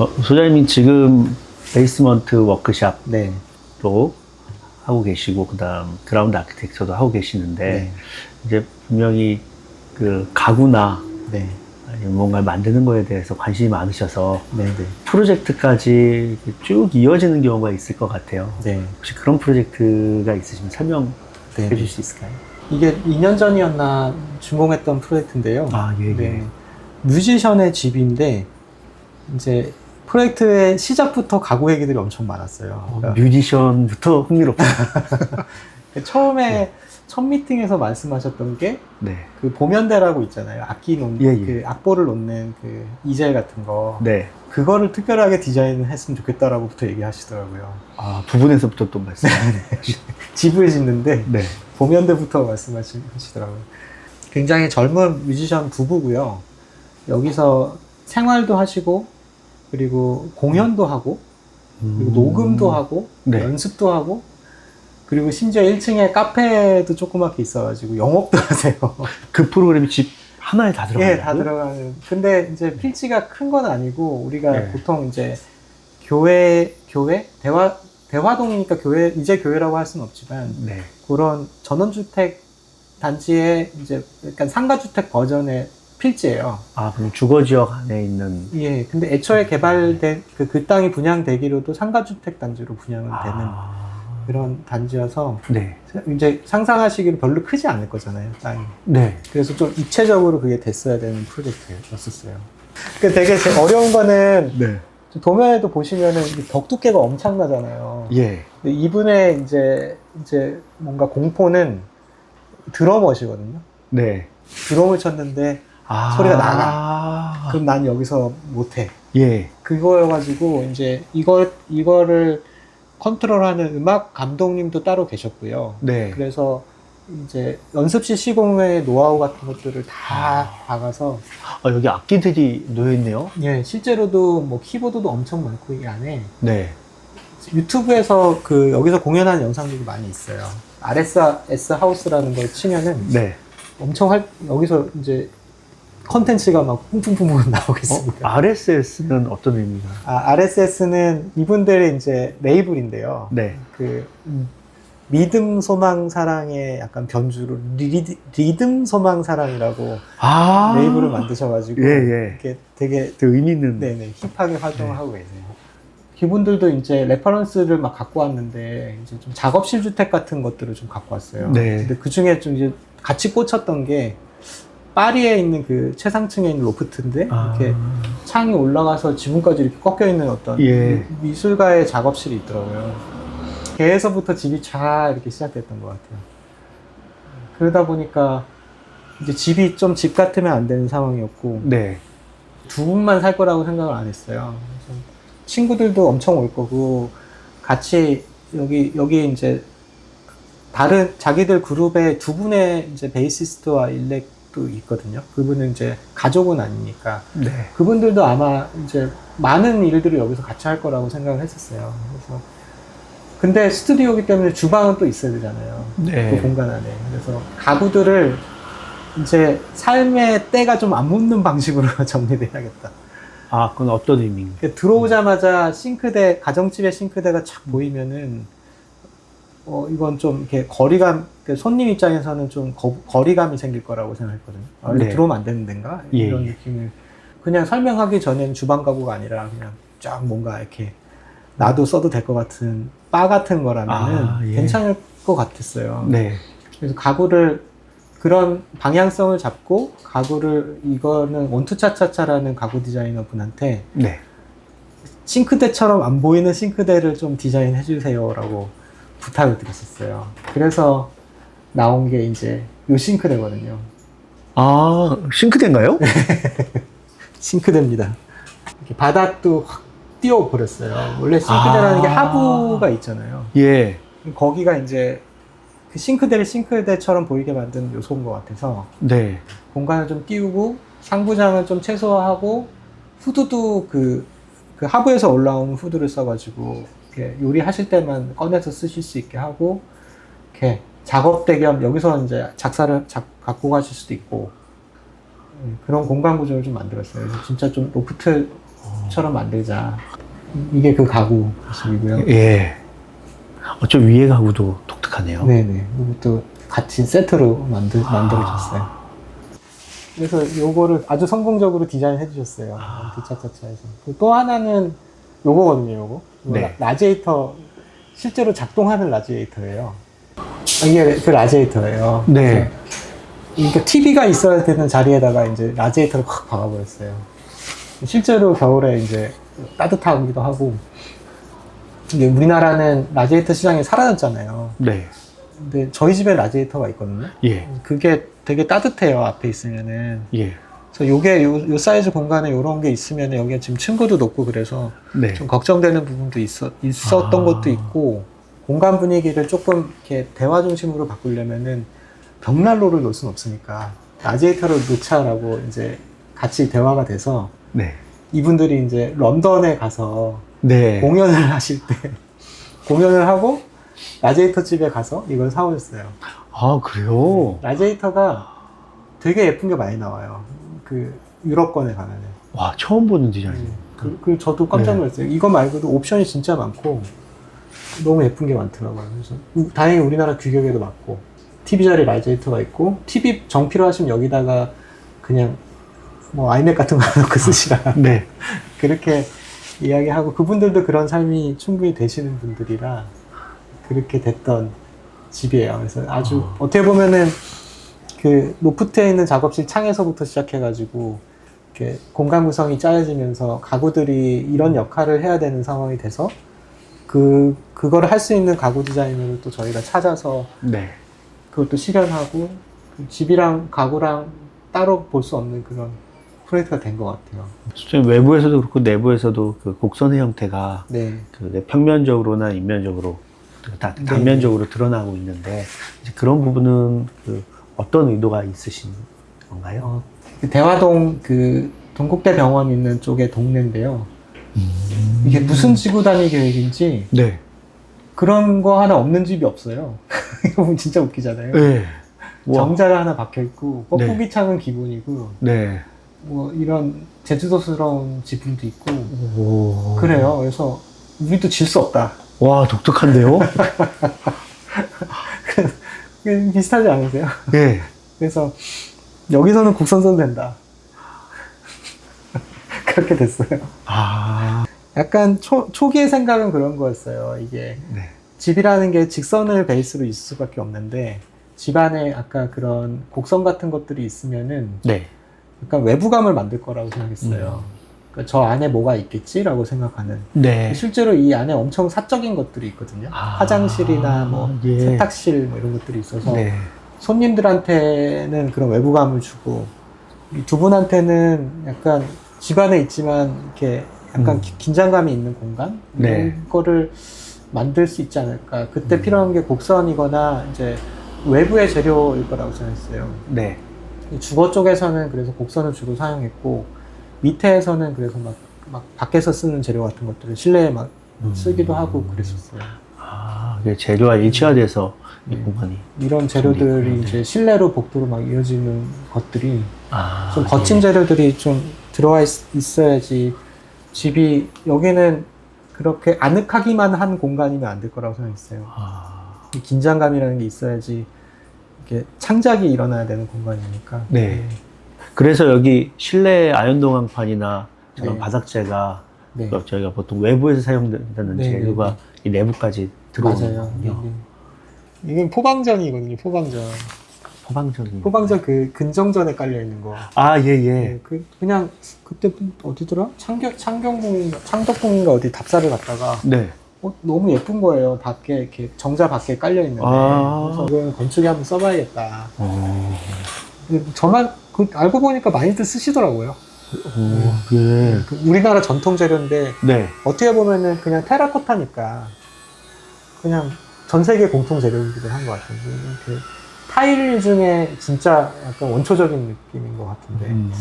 어, 소장님이 지금 베이스먼트 워크샵도 네. 하고 계시고 그다음 그라운드 아키텍처도 하고 계시는데 네. 이제 분명히 그 가구나 네. 뭔가 만드는 거에 대해서 관심이 많으셔서 네. 네. 프로젝트까지 쭉 이어지는 경우가 있을 것 같아요. 네. 혹시 그런 프로젝트가 있으시면 설명해 네. 주실 수 있을까요? 이게 2년 전이었나 준공했던 프로젝트인데요. 아, 예, 예. 네. 뮤지션의 집인데 이제 프로젝트의 시작부터 가구 얘기들이 엄청 많았어요. 어, 그러니까 뮤지션부터 흥미롭다. 처음에 첫 미팅에서 말씀하셨던 게 네. 그 보면대라고 있잖아요. 악기 놓는 예, 예. 그 악보를 놓는 그 이젤 같은 거. 네. 그거를 특별하게 디자인했으면 좋겠다라고부터 얘기하시더라고요. 아, 부분에서부터 또 말씀. 집을 짓는데 네. 보면대부터 말씀하시더라고요. 굉장히 젊은 뮤지션 부부고요. 여기서 생활도 하시고 그리고 공연도 하고 그리고 녹음도 하고 음. 네. 연습도 하고 그리고 심지어 1층에 카페도 조그맣게 있어가지고 영업도 하세요. 그 프로그램이 집 하나에 다 들어가요. 예, 다 들어가는. 근데 이제 필지가 큰 건 아니고 우리가 네. 보통 이제 교회 교회 대화 대화동이니까 교회 이제 교회라고 할 수는 없지만 네. 그런 전원주택 단지의 이제 약간 상가주택 버전의 필지예요. 아, 그럼 주거 지역 안에 있는 예, 근데 애초에 개발된 그, 그 땅이 분양되기로도 상가주택 단지로 분양은 되는 아. 그런 단지여서 네. 이제 상상하시기로 별로 크지 않을 거잖아요, 땅이. 네. 그래서 좀 입체적으로 그게 됐어야 되는 프로젝트였었어요. 그 되게 제 어려운 거는 네. 도면에도 보시면은 이게 벽 두께가 엄청나잖아요. 예. 근데 이분의 이제 이제 뭔가 공포는 드러머시거든요. 네. 드럼을 쳤는데 아. 소리가 나가. 그럼 난 여기서 못해. 예. 그거여가지고 이제 이거 이거를 컨트롤하는 음악 감독님도 따로 계셨고요. 네. 그래서 이제 연습실 시공의 노하우 같은 것들을 다 박아서 아, 여기 악기들이 놓여 있네요. 예 실제로도 뭐 키보드도 엄청 많고 이 안에 네. 유튜브에서 그 여기서 공연하는 영상들이 많이 있어요. RSS 하우스라는 걸 치면은 네. 엄청 할 여기서 이제 컨텐츠가 막 뿜뿜뿜뿜 나오겠습니다. 어? RSS는 어떤 의미가? 아, RSS는 이분들의 이제 레이블인데요. 네. 그 음, 믿음 소망 사랑의 약간 변주로 리, 리듬 소망 사랑이라고 아. 레이블을 만드셔가지고 예, 예. 이렇게 되게 그 의미 있는. 네네 힙하게 활동을 하고 계세요. 이분들도 이제 레퍼런스를 막 갖고 왔는데 이제 좀 작업실 주택 같은 것들을 좀 갖고 왔어요. 네. 근데 그 중에 좀 이제 같이 꽂혔던 게 파리에 있는 그 최상층에 있는 로프트인데 아. 이렇게 창이 올라가서 지붕까지 이렇게 꺾여 있는 어떤 예. 미- 미술가의 작업실이 있더라고요. 걔에서부터 집이 쫙 이렇게 시작됐던 것 같아요. 그러다 보니까 이제 집이 좀 집 같으면 안 되는 상황이었고 네. 두 분만 살 거라고 생각을 안 했어요. 친구들도 엄청 올 거고 같이 여기 여기 이제 다른 자기들 그룹에 두 분의 이제 베이시스트와 일렉 도 있거든요. 그분은 이제 가족은 아니니까 네. 그분들도 아마 이제 많은 일들을 여기서 같이 할 거라고 생각을 했었어요. 그래서 근데 스튜디오기 때문에 주방은 또 있어야 되잖아요. 네. 그 공간 안에. 그래서 가구들을 이제 삶의 때가 좀 안 묻는 방식으로 정리돼야겠다. 아, 그건 어떤 의미인가요? 그 들어오자마자 싱크대, 가정집의 싱크대가 착 보이면은, 어, 이건 좀 이렇게 거리감, 그 손님 입장에서는 좀 거, 거리감이 생길 거라고 생각했거든요. 아, 네. 들어오면 안 되는 데인가? 예, 이런 예. 느낌을. 그냥 설명하기 전에는 주방 가구가 아니라 그냥 쫙 뭔가 이렇게 놔도 써도 될 것 같은 바 같은 거라면은 아, 예. 괜찮을 것 같았어요. 네. 그래서 가구를 그런 방향성을 잡고 가구를 이거는 원투차차차라는 가구 디자이너 분한테 네. 싱크대처럼 안 보이는 싱크대를 좀 디자인해 주세요라고 부탁을 드렸었어요. 그래서 나온 게 이제 요 싱크대거든요. 아, 싱크대인가요? 싱크대입니다. 이렇게 바닥도 확 띄워 버렸어요. 원래 싱크대라는 게 아. 하부가 있잖아요. 예. 거기가 이제 그 싱크대를 싱크대처럼 보이게 만든 요소인 것 같아서 네. 공간을 좀 띄우고 상부장을 좀 최소화하고 후드도 그, 그 하부에서 올라온 후드를 써가지고 이렇게 요리하실 때만 꺼내서 쓰실 수 있게 하고 이렇게 작업대 겸 여기서 이제 작사를 작, 갖고 가실 수도 있고 음, 그런 공간 구조를 좀 만들었어요. 그래서 진짜 좀 로프트 집처럼 만들자. 이게 그 가구 모습이고요. 예. 어쩜 위에 가구도 독특하네요. 네네. 이것도 같이 세트로 만들, 만들어졌어요. 아, 그래서 요거를 아주 성공적으로 디자인해 주셨어요. 아. 디차차차에서. 그또 하나는 요거거든요, 요거. 네. 라- 라지에이터, 실제로 작동하는 라지에이터예요. 이게 그 라지에이터예요. 네. 그러니까 TV가 있어야 되는 자리에다가 이제 라지에이터를 확 박아버렸어요. 실제로 겨울에 이제 따뜻하기도 하고. 근데 우리나라는 라지에이터 시장이 사라졌잖아요. 네. 근데 저희 집에 라지에이터가 있거든요. 예. 그게 되게 따뜻해요, 앞에 있으면은. 예. 그래서 요게 요, 요 사이즈 공간에 요런 게 있으면 여기에 지금 층고도 높고 그래서 네. 좀 걱정되는 부분도 있었, 있었던 아. 것도 있고 공간 분위기를 조금 이렇게 대화 중심으로 바꾸려면은 벽난로를 놓을 수는 없으니까 라지에이터를 놓자라고 이제 같이 대화가 돼서 네. 이분들이 이제 런던에 가서 네. 공연을 하실 때 공연을 하고 라지에이터 집에 가서 이걸 사오셨어요. 아, 그래요? 라지에이터가 되게 예쁜 게 많이 나와요. 그 유럽권에 가면은. 와, 처음 보는 디자인. 그, 그 저도 깜짝 네. 놀랐어요. 이거 말고도 옵션이 진짜 많고 너무 예쁜 게 많더라고요. 그래서 우- 다행히 우리나라 규격에도 맞고 TV 자리 라이제이터가 있고 TV 정 필요하시면 여기다가 그냥 뭐 아이맥 같은 거 넣고 쓰시라 네. 그렇게 이야기하고 그분들도 그런 삶이 충분히 되시는 분들이라 그렇게 됐던 집이에요. 그래서 아주 어. 어떻게 보면은 그 로프트에 있는 작업실 창에서부터 시작해가지고 이렇게 공간 구성이 짜여지면서 가구들이 이런 역할을 해야 되는 상황이 돼서 그 그거를 할 수 있는 가구 디자이너를 또 저희가 찾아서 네. 그것도 실현하고 그 집이랑 가구랑 따로 볼 수 없는 그런 프로젝트가 된 것 같아요. 수정 외부에서도 그렇고 내부에서도 그 곡선의 형태가 네. 그 평면적으로나 인면적으로 그 다- 네. 단면적으로 드러나고 있는데 이제 그런 부분은 그 어떤 의도가 있으신 건가요? 어, 그 대화동 그 동국대 병원 있는 쪽에 동네인데요. 이게 무슨 지구 단위 계획인지 네. 그런 거 하나 없는 집이 없어요. 이거 보면 진짜 웃기잖아요. 네. 와. 정자를 하나 박혀 있고 네. 뻐꾸기 창은 기본이고 네. 뭐 이런 제주도스러운 지붕도 있고 오. 그래요. 그래서 우리도 질 수 없다. 와, 독특한데요? 그 비슷하지 않으세요? 네. 그래서 여기서는 국선 써도 된다. 그렇게 됐어요. 아. 약간 초, 초기의 생각은 그런 거였어요. 이게 네. 집이라는 게 직선을 베이스로 있을 수밖에 없는데 집안에 아까 그런 곡선 같은 것들이 있으면은 네. 약간 외부감을 만들 거라고 생각했어요. 그러니까 저 안에 뭐가 있겠지라고 생각하는. 네. 실제로 이 안에 엄청 사적인 것들이 있거든요. 아, 화장실이나 뭐 예. 세탁실 뭐 이런 것들이 있어서 네. 손님들한테는 그런 외부감을 주고 이 두 분한테는 약간 집안에 있지만 이렇게 약간 음. 기- 긴장감이 있는 공간 네. 이런 거를 만들 수 있지 않을까. 그때 음. 필요한 게 곡선이거나 이제 외부의 재료일 거라고 생각했어요. 네. 이 주거 쪽에서는 그래서 곡선을 주로 사용했고 밑에서는 그래서 막, 막 밖에서 쓰는 재료 같은 것들을 실내에 막 음. 쓰기도 하고 그랬었어요. 아, 이게 재료와 일치화돼서 이 네. 공간이. 이런 재료들이 네. 이제 실내로 복도로 막 이어지는 것들이 아. 좀 거친 예. 재료들이 좀 들어와 있, 어야지 집이 여기는 그렇게 아늑하기만 한 공간이면 안 될 거라고 생각했어요. 아. 이 긴장감이라는 게 있어야지 이렇게 창작이 일어나야 되는 공간이니까. 네. 그래서 여기 실내 아연동광판이나 저런 네. 바닥재가 네. 그 저희가 보통 외부에서 사용된다는 네, 재료가 이 내부까지. 들어오는군요. 네, 네. 이건 포방전이거든요. 포방전. 포방적인. 포방전 그 근정전에 깔려 있는 거. 아, 예, 예. 네, 그 그냥 그때 어디더라? 창경 창경궁인가 창덕궁인가 어디 답사를 갔다가 네. 어, 너무 예쁜 거예요. 밖에 이렇게 정자 밖에 깔려 있는데. 아. 그래서 이건 건축에 한번 써봐야겠다. 어. 저만 그 알고 보니까 많이들 쓰시더라고요. 오, 예. 그 우리나라 전통 재료인데 네. 어떻게 보면은 그냥 테라코타니까 그냥 전 세계 공통 재료이기도 한 것 같아요. 이렇게 타일 중에 진짜 약간 원초적인 느낌인 것 같은데 음.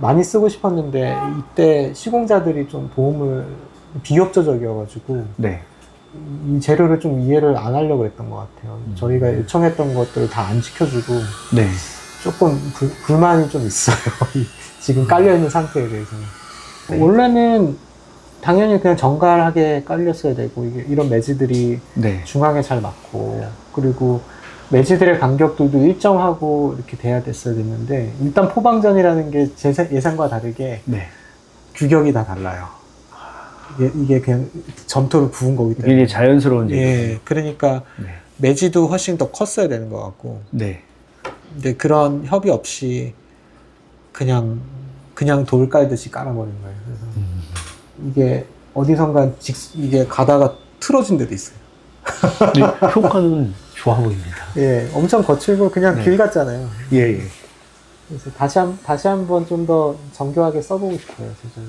많이 쓰고 싶었는데 이때 시공자들이 좀 도움을 비협조적이어가지고 네. 이 재료를 좀 이해를 안 하려고 그랬던 것 같아요. 음. 저희가 요청했던 것들을 다 안 지켜주고 네. 조금 불, 불만이 좀 있어요. 이 지금 깔려있는 상태에 대해서는. 네. 원래는 당연히 그냥 정갈하게 깔렸어야 되고 이게 이런 매지들이 네. 중앙에 잘 맞고 그리고 매지들의 간격들도 일정하고 이렇게 돼야 됐어야 됐는데 일단 포방전이라는 게 제 예상과 다르게 네. 규격이 다 달라요. 이게, 이게 그냥 점토를 부은 거기 때문에. 굉장히 자연스러운 예, 제품. 그러니까 네. 매지도 훨씬 더 컸어야 되는 것 같고. 네. 근데 그런 협의 없이 그냥 그냥 돌 깔듯이 깔아버린 거예요. 그래서 음. 이게 어디선가 직 이게 가다가 틀어진 데도 있어요. 효과는 좋아 보입니다. 예, 엄청 거칠고 그냥 네. 길 같잖아요. 예, 예. 그래서 다시 한 다시 한번 좀 더 정교하게 써보고 싶어요, 제가.